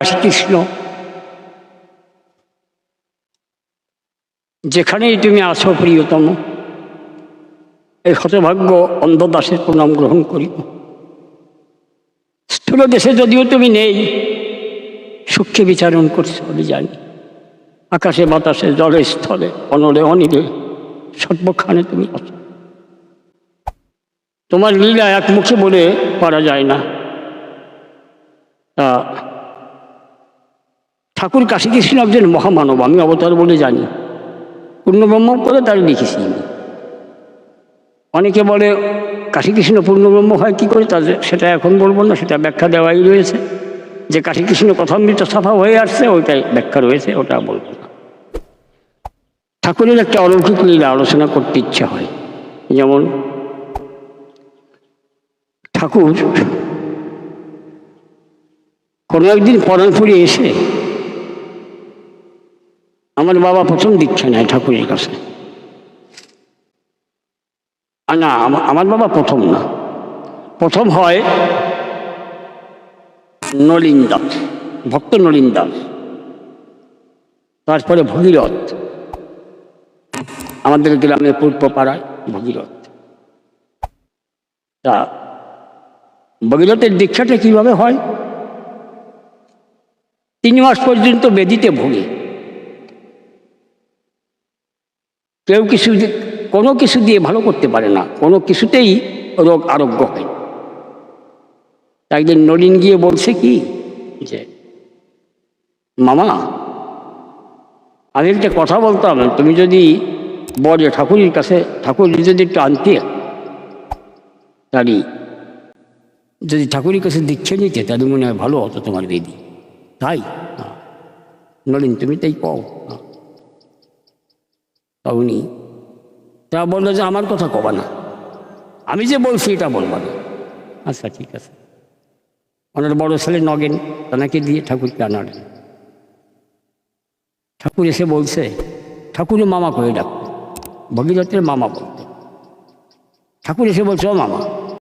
শ্রীকৃষ্ণ যেখানেই তুমি আছো, প্রিয়তম, এই হতভাগ্য অন্ধদাসের প্রণাম গ্রহণ করিব স্থূল দেশে যদিও তুমি নেই সূক্ষ্মে বিচারণ করছ, আমি জানি। আকাশে, বাতাসে, জলে, স্থলে, অনলে, অনিলে সর্বক্ষণে তুমি আছো। তোমার লীলা এক মুখে বলে পারা যায় না। তা ঠাকুর কাশীকৃষ্ণ একজন মহামানব, আমি অবতার বলে জানি। পূর্ণব্রহ্ম করে তার লিখেছি আমি। অনেকে বলে কাশীকৃষ্ণ পূর্ণব্রহ্ম হয় কী করে? তাদের সেটা এখন বলব না, সেটা ব্যাখ্যা দেওয়াই রয়েছে। যে কাশীকৃষ্ণ কথামৃত সাফা হয়ে আসছে, ওইটাই ব্যাখ্যা রয়েছে, ওটা বলব না। ঠাকুরের একটা অলৌকিক লীলা আলোচনা করতে ইচ্ছা হয়। যেমন, ঠাকুর কোনো একদিন পরানপুরে এসে আমার বাবা প্রথম দীক্ষা নেয় ঠাকুরের কাছে। না, আমা- আমার বাবা প্রথম না। প্রথম হয় নলিন দাস, ভক্ত নলিন দাস। তারপরে ভগীরথ। আমাদের গ্রামে পূর্ব পাড়ায় ভগীরথ। তা ভগীরথের দীক্ষাটা কীভাবে হয়? তিন মাস পর্যন্ত বেদিতে ভোগে। কেউ কিছু কোনো কিছু দিয়ে ভালো করতে পারে না। কোনো কিছুতেই রোগ আরোগ্য হয় একদিন নলিন গিয়ে বলছে কি যে, মামা আমি একটা কথা বলতাম, তুমি যদি বলে ঠাকুরের কাছে, ঠাকুর যদি একটু আনতে, তাহলে যদি ঠাকুরের কাছে দীক্ষা নিতে, তাহলে মনে হয় ভালো হতো তোমার বেদি। তাই? না। নলিন, তুমি তাই পাও তা উনি তা বলল যে আমার কথা কবা না। আমি যে বলছি এটা বলবা না। আচ্ছা ঠিক আছে। ওনার বড় ছেলে নগেন তাকে দিয়ে ঠাকুরকে আনালেন। ঠাকুর এসে বলছে ঠাকুরের মামা করে ডাক ভগীরথের মামা বলতে। ঠাকুর এসে বলছে, ও মামা